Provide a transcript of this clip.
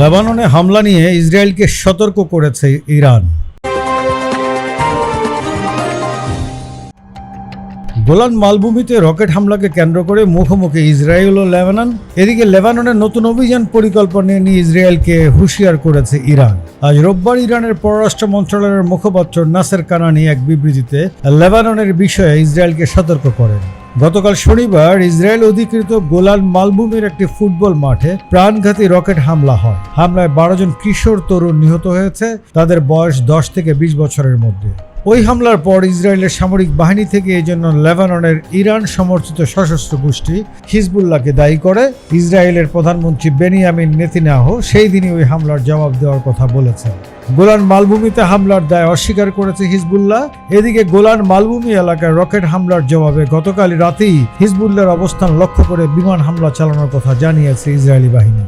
লেবাননে হামলা নিয়ে ইসরায়েলকে সতর্ক করেছে ইরান। গোলান মালভূমিতে রকেট হামলাকে কেন্দ্র করে মুখোমুখি ইসরায়েল ও লেবানন। এদিকে লেবাননের নতুন অভিযান পরিকল্পনা নিয়ে ইসরায়েলকে হুঁশিয়ার করেছে ইরান। আজ রোববার ইরানের পররাষ্ট্র মন্ত্রণালয়ের মুখপাত্র নাসের কানানি এক বিবৃতিতে লেবাননের বিষয়ে ইসরায়েলকে সতর্ক করেন। গতকাল শনিবার ইসরায়েল অধিকৃত গোলান মালভূমির একটি ফুটবল মাঠে প্রাণঘাতী রকেট হামলা হয়। হামলায় বারো জন কিশোর, তরুণ নিহত হয়েছে, তাদের বয়স দশ থেকে বিশ বছরের মধ্যে। ওই হামলার পর ইসরায়েলের সামরিক বাহিনী থেকে এই জন্য লেবাননের ইরান সমর্থিত সশস্ত্র গোষ্ঠী হিজবুল্লাহকে দায়ী করে। ইসরায়েলের প্রধানমন্ত্রী বেনিয়ামিন নেতিনাহ সেই দিনই ওই হামলার জবাব দেওয়ার কথা বলেছেন। গোলান মালভূমিতে হামলার দায় অস্বীকার করেছে হিজবুল্লাহ। এদিকে গোলান মালভূমি এলাকায় রকেট হামলার জবাবে গতকাল রাতেই হিজবুল্লাহর অবস্থান লক্ষ্য করে বিমান হামলা চালানোর কথা জানিয়েছে ইসরায়েলি বাহিনী।